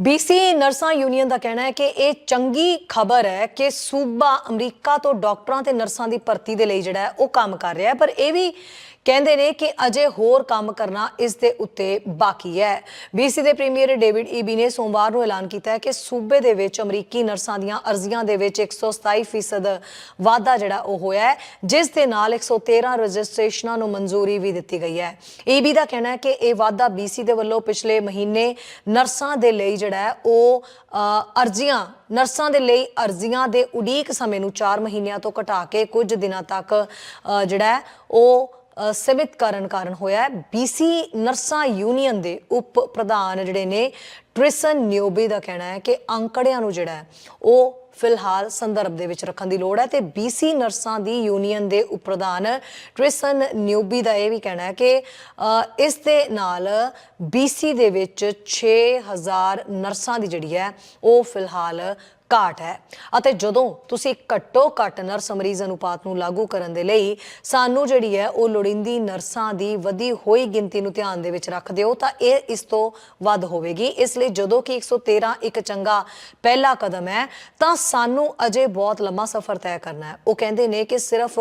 BC ਨਰਸਾਂ union ਦਾ ਕਹਿਣਾ ਹੈ ਕਿ ਇਹ ਚੰਗੀ ਖਬਰ ਹੈ ਕਿ ਸੂਬਾ ਅਮਰੀਕਾ ਤੋਂ ਡਾਕਟਰਾਂ ਤੇ ਨਰਸਾਂ ਦੀ ਭਰਤੀ ਦੇ ਲਈ ਜਿਹੜਾ ਹੈ ਉਹ ਕੰਮ ਕਰ ਰਿਹਾ ਹੈ। ਪਰ ਇਹ ਵੀ ਕਹਿੰਦੇ ਨੇ ਕਿ ਅਜੇ ਹੋਰ ਕੰਮ ਕਰਨਾ ਇਸ ਦੇ ਉੱਤੇ ਬਾਕੀ ਹੈ। ਬੀਸੀ ਦੇ ਪ੍ਰੀਮੀਅਰ ਡੇਵਿਡ ਈਬੀ ਨੇ ਸੋਮਵਾਰ ਨੂੰ ਐਲਾਨ ਕੀਤਾ ਹੈ ਕਿ ਸੂਬੇ ਦੇ ਵਿੱਚ ਅਮਰੀਕੀ ਨਰਸਾਂ ਦੀਆਂ ਅਰਜ਼ੀਆਂ ਦੇ ਵਿੱਚ 127% ਵਾਧਾ ਜਿਹੜਾ ਉਹ ਹੋਇਆ ਹੈ, ਜਿਸ ਦੇ ਨਾਲ 113 ਰਜਿਸਟ੍ਰੇਸ਼ਨਾਂ ਨੂੰ ਮਨਜ਼ੂਰੀ ਵੀ ਦਿੱਤੀ ਗਈ ਹੈ। ਈਬੀ ਦਾ ਕਹਿਣਾ ਹੈ ਕਿ ਇਹ ਵਾਧਾ ਬੀਸੀ ਦੇ ਵੱਲੋਂ ਪਿਛਲੇ ਮਹੀਨੇ ਨਰਸਾਂ ਦੇ ਲਈ ਜਿਹੜਾ ਹੈ, ਉਹ ਅਰਜ਼ੀਆਂ, ਨਰਸਾਂ ਦੇ ਲਈ ਅਰਜ਼ੀਆਂ ਦੇ ਉਡੀਕ ਸਮੇਂ ਨੂੰ 4 ਮਹੀਨਿਆਂ ਤੋਂ ਘਟਾ ਕੇ ਕੁਝ ਦਿਨਾਂ ਤੱਕ ਜਿਹੜਾ ਉਹ ਸੀਮਿਤ ਕਰਨ ਕਾਰਨ ਹੋਇਆ ਹੈ। ਬੀਸੀ ਨਰਸਾਂ ਯੂਨੀਅਨ ਦੇ ਉਪ ਪ੍ਰਧਾਨ ਜਿਹੜੇ ਨੇ, ਟ੍ਰਿਸਨ ਨਿਓਬੀ ਦਾ ਕਹਿਣਾ ਹੈ ਕਿ ਅੰਕੜਿਆਂ ਨੂੰ ਜਿਹੜਾ ਹੈ, ਉਹ ਫਿਲਹਾਲ ਸੰਦਰਭ ਦੇ ਵਿੱਚ ਰੱਖਣ ਦੀ ਲੋੜ ਹੈ ਤੇ ਬੀਸੀ ਨਰਸਾਂ ਦੀ ਯੂਨੀਅਨ ਦੇ ਉਪ ਪ੍ਰਧਾਨ ਟ੍ਰਿਸਨ ਨਿਊਬੀ ਦਾ ਇਹ ਵੀ ਕਹਿਣਾ ਹੈ ਕਿ ਇਸ ਦੇ ਨਾਲ ਬੀਸੀ ਦੇ ਵਿੱਚ 6000 ਨਰਸਾਂ ਦੀ ਜਿਹੜੀ ਹੈ, ਉਹ ਫਿਲਹਾਲ ਘਾਟ ਹੈ। ਅਤੇ ਜਦੋਂ ਤੁਸੀਂ ਘੱਟੋ ਘੱਟ ਨਰਸ ਮਰੀਜ਼ ਅਨੁਪਾਤ ਨੂੰ ਲਾਗੂ ਕਰਨ ਦੇ ਲਈ ਸਾਨੂੰ ਜਿਹੜੀ ਹੈ, ਉਹ ਲੋੜੀਂਦੀ ਨਰਸਾਂ ਦੀ ਵਧੀ ਹੋਈ ਗਿਣਤੀ ਨੂੰ ਧਿਆਨ ਦੇ ਵਿੱਚ ਰੱਖਦੇ ਹੋ ਤਾਂ ਇਹ ਇਸ ਤੋਂ ਵੱਧ ਹੋਵੇਗੀ। ਇਸ ਲਈ ਜਦੋਂ ਕਿ 113 ਇੱਕ ਚੰਗਾ ਪਹਿਲਾ ਕਦਮ ਹੈ, ਤਾਂ ਸਾਨੂੰ ਅਜੇ ਬਹੁਤ ਲੰਮਾ ਸਫ਼ਰ ਤੈਅ ਕਰਨਾ ਹੈ। ਉਹ ਕਹਿੰਦੇ ਨੇ ਕਿ ਸਿਰਫ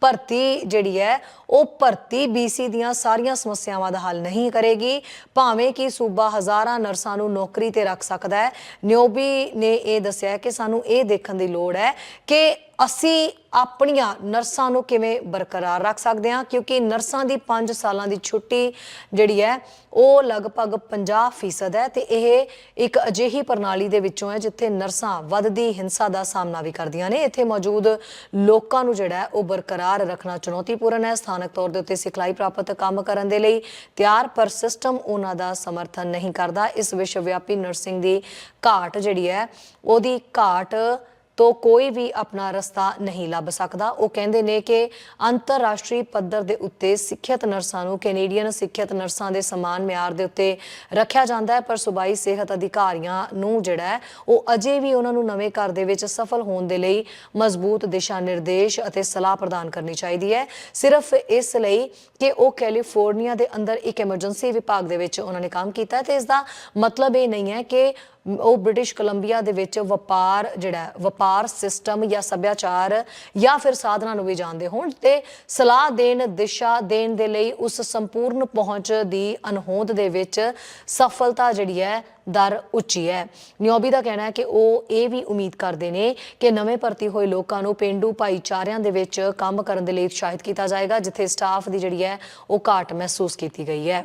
ਭਰਤੀ ਜਿਹੜੀ ਹੈ, ਉਹ ਭਰਤੀ ਬੀਸੀ ਦੀਆਂ ਸਾਰੀਆਂ ਸਮੱਸਿਆਵਾਂ ਦਾ ਹੱਲ ਨਹੀਂ ਕਰੇਗੀ। ਭਾਵੇਂ ਕਿ ਸੂਬਾ ਹਜ਼ਾਰਾਂ ਨਰਸਾਂ ਨੂੰ ਨੌਕਰੀ ਤੇ ਰੱਖ ਸਕਦਾ ਹੈ। ਨਿਓਬੀ ਨੇ ਇਹ ਦੱਸਿਆ ਕਿ ਸਾਨੂੰ ਇਹ ਦੇਖਣ ਦੀ ਲੋੜ ਹੈ ਕਿ ਅਸੀਂ ਆਪਣੀਆਂ ਨਰਸਾਂ ਨੂੰ ਕਿਵੇਂ ਬਰਕਰਾਰ ਰੱਖ ਸਕਦੇ ਹਾਂ? ਕਿਉਂਕਿ ਨਰਸਾਂ ਦੀ 5 ਸਾਲਾਂ ਦੀ ਛੁੱਟੀ ਜਿਹੜੀ ਹੈ, ਉਹ ਲਗਭਗ 50% ਹੈ ਤੇ ਇਹ ਇੱਕ ਅਜਿਹੀ ਪ੍ਰਣਾਲੀ ਦੇ ਵਿੱਚੋਂ ਹੈ ਜਿੱਥੇ ਨਰਸਾਂ ਵੱਧਦੀ ਹਿੰਸਾ ਦਾ ਸਾਹਮਣਾ ਵੀ ਕਰਦੀਆਂ ਨੇ। ਇੱਥੇ ਮੌਜੂਦ ਲੋਕਾਂ ਨੂੰ ਜਿਹੜਾ ਉਹ ਬਰਕਰਾਰ ਰੱਖਣਾ ਚੁਣੌਤੀਪੂਰਨ ਹੈ। ਸਥਾਨਕ ਤੌਰ ਦੇ ਉੱਤੇ ਸਿਖਲਾਈ ਪ੍ਰਾਪਤ ਕੰਮ ਕਰਨ ਦੇ ਲਈ ਤਿਆਰ, ਪਰ ਸਿਸਟਮ ਉਹਨਾਂ ਦਾ ਸਮਰਥਨ ਨਹੀਂ ਕਰਦਾ। ਇਸ ਵਿਸ਼ਵ ਵਿਆਪੀ ਨਰਸਿੰਗ ਦੀ ਘਾਟ ਜਿਹੜੀ ਹੈ, ਉਹਦੀ ਘਾਟ ਤੋਂ ਕੋਈ ਵੀ ਆਪਣਾ ਰਸਤਾ ਨਹੀਂ ਲੱਭ ਸਕਦਾ। ਉਹ ਕਹਿੰਦੇ ਨੇ ਕਿ ਅੰਤਰਰਾਸ਼ਟਰੀ ਪੱਧਰ ਦੇ ਉੱਤੇ ਸਿੱਖਿਅਤ ਨਰਸਾਂ ਨੂੰ ਕੈਨੇਡੀਅਨ ਸਿੱਖਿਅਤ ਨਰਸਾਂ ਦੇ ਸਮਾਨ ਮਿਆਰ ਦੇ ਉੱਤੇ ਰੱਖਿਆ ਜਾਂਦਾ ਹੈ, ਪਰ ਸੂਬਾਈ ਸਿਹਤ ਅਧਿਕਾਰੀਆਂ ਨੂੰ ਜਿਹੜਾ ਉਹ ਅਜੇ ਵੀ ਉਹਨਾਂ ਨੂੰ ਨਵੇਂ ਘਰ ਦੇ ਵਿੱਚ ਸਫਲ ਹੋਣ ਦੇ ਲਈ ਮਜ਼ਬੂਤ ਦਿਸ਼ਾ ਨਿਰਦੇਸ਼ ਅਤੇ ਸਲਾਹ ਪ੍ਰਦਾਨ ਕਰਨੀ ਚਾਹੀਦੀ ਹੈ। ਸਿਰਫ ਇਸ ਲਈ ਕਿ ਉਹ ਕੈਲੀਫੋਰਨੀਆ ਦੇ ਅੰਦਰ ਇੱਕ ਐਮਰਜੈਂਸੀ ਵਿਭਾਗ ਦੇ ਵਿੱਚ ਉਹਨਾਂ ਨੇ ਕੰਮ ਕੀਤਾ ਹੈ ਤੇ ਇਸ ਦਾ ਮਤਲਬ ਇਹ ਨਹੀਂ ਹੈ ਕਿ ਉਹ ਬ੍ਰਿਟਿਸ਼ ਕੋਲੰਬੀਆ ਦੇ ਵਿੱਚ ਵਪਾਰ ਜਿਹੜਾ ਵਪਾਰ ਸਿਸਟਮ ਜਾਂ ਸੱਭਿਆਚਾਰ ਜਾਂ ਫਿਰ ਸਾਧਨਾ ਨੂੰ ਵੀ ਜਾਣਦੇ ਹੋਣ ਤੇ ਸਲਾਹ ਦੇਣ, ਦਿਸ਼ਾ ਦੇਣ ਦੇ ਲਈ ਉਸ ਸੰਪੂਰਨ ਪਹੁੰਚ ਦੀ ਅਨਹੋਂਦ ਦੇ ਵਿੱਚ ਸਫਲਤਾ ਜਿਹੜੀ ਹੈ, ਦਰ ਉੱਚੀ ਹੈ। ਨਿਓਬੀ ਦਾ ਕਹਿਣਾ ਹੈ ਕਿ ਉਹ ਇਹ ਵੀ ਉਮੀਦ ਕਰਦੇ ਨੇ ਕਿ ਨਵੇਂ ਭਰਤੀ ਹੋਏ ਲੋਕਾਂ ਨੂੰ ਪਿੰਡੂ ਭਾਈਚਾਰਿਆਂ ਦੇ ਵਿੱਚ ਕੰਮ ਕਰਨ ਦੇ ਲਈ ਉਤਸ਼ਾਹਿਤ ਕੀਤਾ ਜਾਏਗਾ, ਜਿੱਥੇ ਸਟਾਫ ਦੀ ਜਿਹੜੀ ਹੈ, ਉਹ ਘਾਟ ਮਹਿਸੂਸ ਕੀਤੀ ਗਈ ਹੈ।